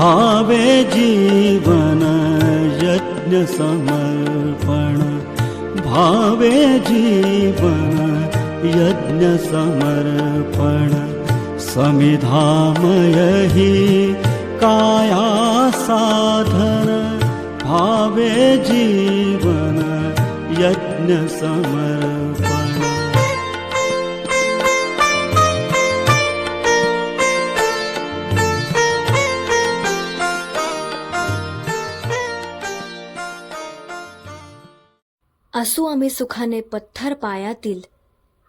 भावे जीवन यज्ञ समर्पण। भावे जीवन यज्ञ समर्पण। समिधामय हि काया साधन। भावे जीवन यज्ञ समर्पण असू आम्ही सुखाने पत्थर पायातील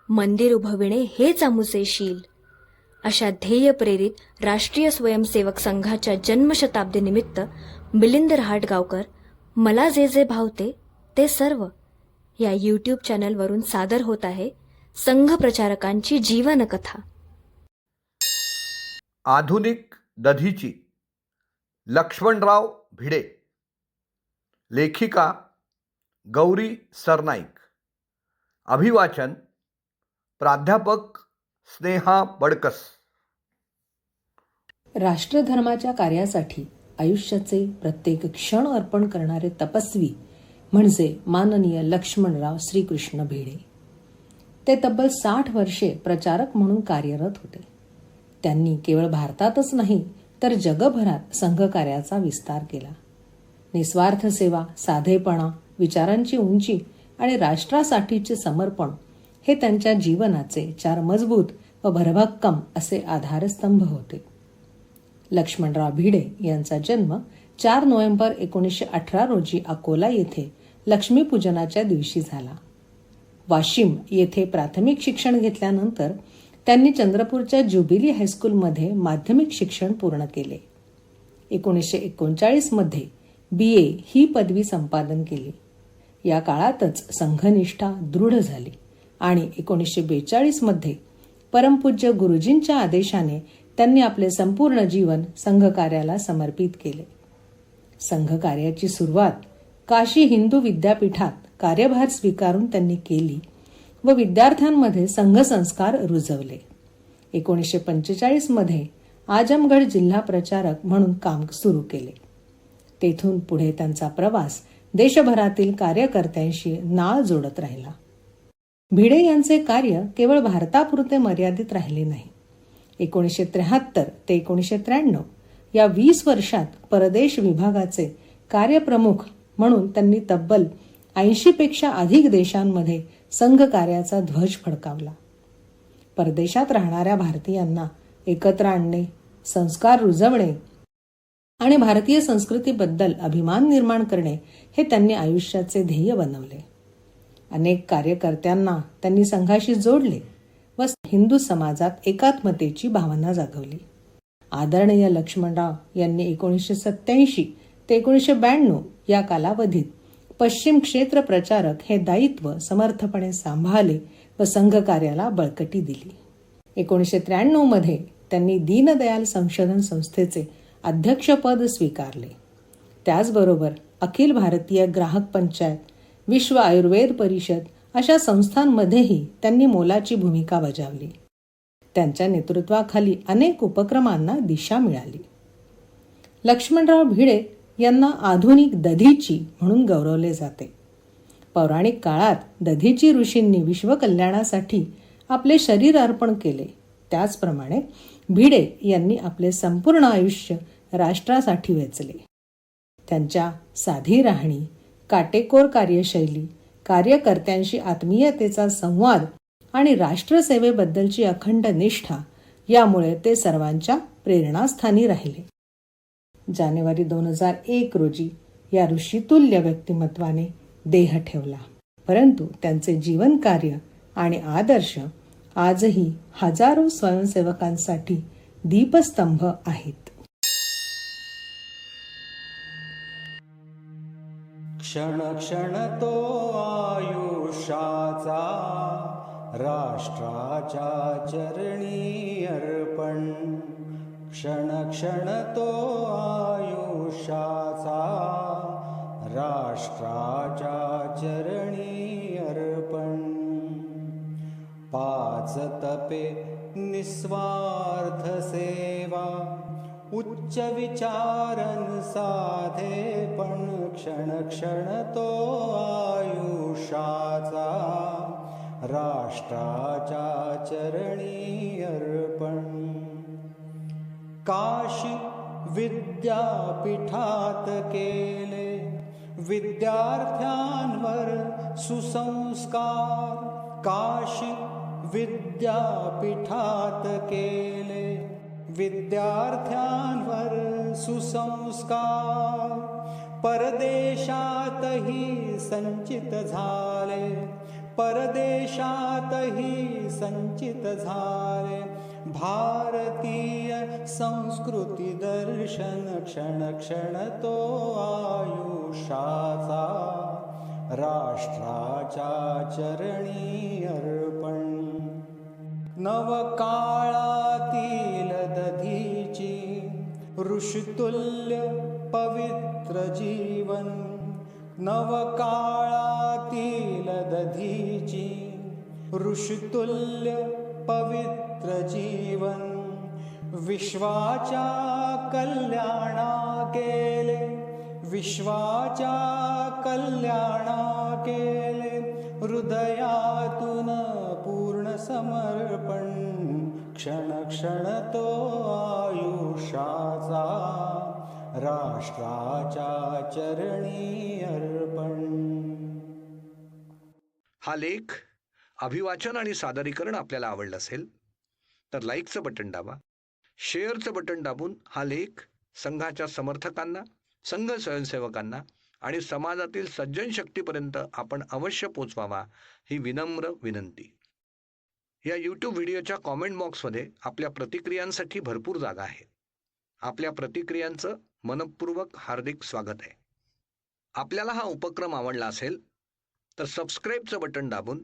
मंदिर उभविणे हेच आमुचे शील अशा ध्येय प्रेरित राष्ट्रीय स्वयंसेवक संघाच्या जन्मशताब्दीनिमित्त मिलिंद रहाटगावकर मला जे जे भावते ते सर्व या यूट्यूब चॅनलवरून सादर होत आहे संघ प्रचारकांची जीवनकथा. आधुनिक दधीची लक्ष्मणराव भिडे. लेखिका गौरी सरनाईक. अभिवाचन प्राध्यापक स्नेहा बडकस. राष्ट्रधर्माच्या कार्यासाठी आयुष्याचे प्रत्येक क्षण अर्पण करणारे तपस्वी म्हणजे माननीय लक्ष्मणराव श्रीकृष्ण भिडे. ते तब्बल साठ वर्षे प्रचारक म्हणून कार्यरत होते. त्यांनी केवळ भारतातच नाही तर जगभरात संघकार्याचा विस्तार केला. निस्वार्थ सेवा साधेपणा विचारांची उंची आणि राष्ट्रासाठीचे समर्पण हे त्यांच्या जीवनाचे चार मजबूत व भरभक्कम असे आधारस्तंभ होते. लक्ष्मणराव भिडे यांचा जन्म चार नोव्हेंबर एकोणीसशे अठरा रोजी अकोला येथे लक्ष्मीपूजनाच्या दिवशी झाला. वाशिम येथे प्राथमिक शिक्षण घेतल्यानंतर त्यांनी चंद्रपूरच्या ज्युबिली हायस्कूलमध्ये माध्यमिक शिक्षण पूर्ण केले. एकोणीसशे एकोणचाळीसमध्ये बी ए ही पदवी संपादन केली. या काळातच संघनिष्ठा दृढ झाली आणि एकोणीसशे बेचाळीसमध्ये परमपूज्य गुरुजींच्या आदेशाने त्यांनी आपले संपूर्ण जीवन संघकार्याला समर्पित केले. संघकार्याची सुरुवात काशी हिंदू विद्यापीठात कार्यभार स्वीकारून त्यांनी केली व विद्यार्थ्यांमध्ये संघसंस्कार रुजवले. एकोणीसशे पंचेचाळीसमध्ये आजमगड जिल्हा प्रचारक म्हणून काम सुरू केले. तेथून पुढे त्यांचा प्रवास देशभरातील कार्यकर्त्यांशी नाळ जोडत राहिला. भिडे यांचे कार्य केवळ भारतापुरते मर्यादित राहिले नाही. एकोणीसशे त्र्याहत्तर ते एकोणीसशे त्र्याण्णव या वीस वर्षात परदेश विभागाचे कार्यप्रमुख म्हणून त्यांनी तब्बल ऐंशीपेक्षा अधिक देशांमध्ये संघ कार्याचा ध्वज फडकावला. परदेशात राहणाऱ्या भारतीयांना एकत्र आणणे संस्कार रुजवणे आणि भारतीय संस्कृतीबद्दल अभिमान निर्माण करणे हे त्यांनी आयुष्याचे ध्येय बनवले. अनेक कार्यकर्त्यांना त्यांनी संघाशी जोडले व हिंदू समाजात एकात्मतेची भावना जागवली. आदरणीय लक्ष्मणराव यांनी एकोणीसशे सत्याऐंशी ते एकोणीसशे ब्याण्णव या कालावधीत पश्चिम क्षेत्र प्रचारक हे दायित्व समर्थपणे सांभाळले व संघ कार्याला बळकटी दिली. एकोणीसशे त्र्याण्णवमध्ये त्यांनी दीनदयाल संशोधन संस्थेचे अध्यक्षपद स्वीकारले. त्याचबरोबर अखिल भारतीय ग्राहक पंचायत विश्व आयुर्वेद परिषद अशा संस्थांमध्येही त्यांनी मोलाची भूमिका बजावली. त्यांच्या नेतृत्वाखाली अनेक उपक्रमांना दिशा मिळाली. लक्ष्मणराव भिडे यांना आधुनिक दधीची म्हणून गौरवले जाते. पौराणिक काळात दधीची ऋषींनी विश्वकल्याणासाठी आपले शरीर अर्पण केले. त्याचप्रमाणे भिडे यांनी आपले संपूर्ण आयुष्य राष्ट्रासाठी वेचले. त्यांच्या साधी राहणी काटेकोर कार्यशैली कार्यकर्त्यांशी आत्मीयतेचा संवाद आणि राष्ट्रसेवेबद्दलची अखंड निष्ठा यामुळे ते सर्वांच्या प्रेरणास्थानी राहिले. जानेवारी दोन हजार एक रोजी या ऋषितुल्य व्यक्तिमत्वाने देह ठेवला परंतु त्यांचे जीवनकार्य आणि आदर्श आजही हजारो स्वयंसेवकांसाठी दीपस्तंभ आहेत. क्षण क्षण तो आयुष्याचा राष्ट्राच्या चरणी अर्पण. क्षण क्षण तो आयुष्याचा राष्ट्राच्या चरणी अर्पण. पाच तपे निस्वार्थ सेवा उच्च विचारन साधे पण क्षण क्षण तो आयुष्याचा राष्ट्राच्या चरणी अर्पण. काशी विद्यापीठात केले विद्यार्थ्यांवर सुसंस्कार काशी विद्यापीठात केले. विद्यार्थ्यांवर सुसंस्कार. परदेशातही संचित झाले. परदेशातही संचित झाले. भारतीय संस्कृती दर्शन क्षण क्षण तो आयुष्याचा. राष्ट्राच्या चरणी अर्पण नवकाळातील दधीची ऋषितुल्य पवित्र जीवन नवकाळातील दधीची ऋषितुल्य पवित्र जीवन विश्वाच्या कल्याणा केले विश्वाच्या कल्याणा केले हृदयातून पूर्ण समर्पण क्षण क्षण तो आयुष्याचा राष्ट्राच्या चरणी अर्पण. हा लेख अभिवाचन आणि सादरीकरण आपल्याला आवडलं असेल तर लाईकचं बटन दाबा. शेअरचं बटन दाबून हा लेख संघाच्या समर्थकांना संघ स्वयंसेवकांना आणि समाजातील सज्जन शक्तीपर्यंत आपण अवश्य पोचवावा ही विनम्र विनंती. या यूट्यूब व्हिडिओच्या कॉमेंट बॉक्समध्ये आपल्या प्रतिक्रियांसाठी भरपूर जागा आहे. आपल्या प्रतिक्रियांचं मनपूर्वक हार्दिक स्वागत आहे. आपल्याला हा उपक्रम आवडला असेल तर सबस्क्राईबचं बटन दाबून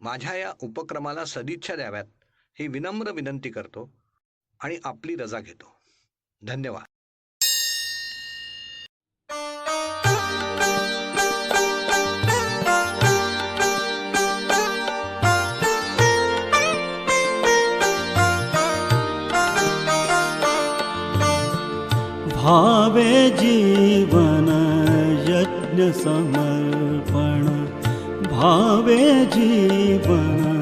माझ्या या उपक्रमाला सदिच्छा द्याव्यात ही विनम्र विनंती करतो आणि आपली रजा घेतो. धन्यवाद. जीवनयज्ञसमर्पण। भावे जीवन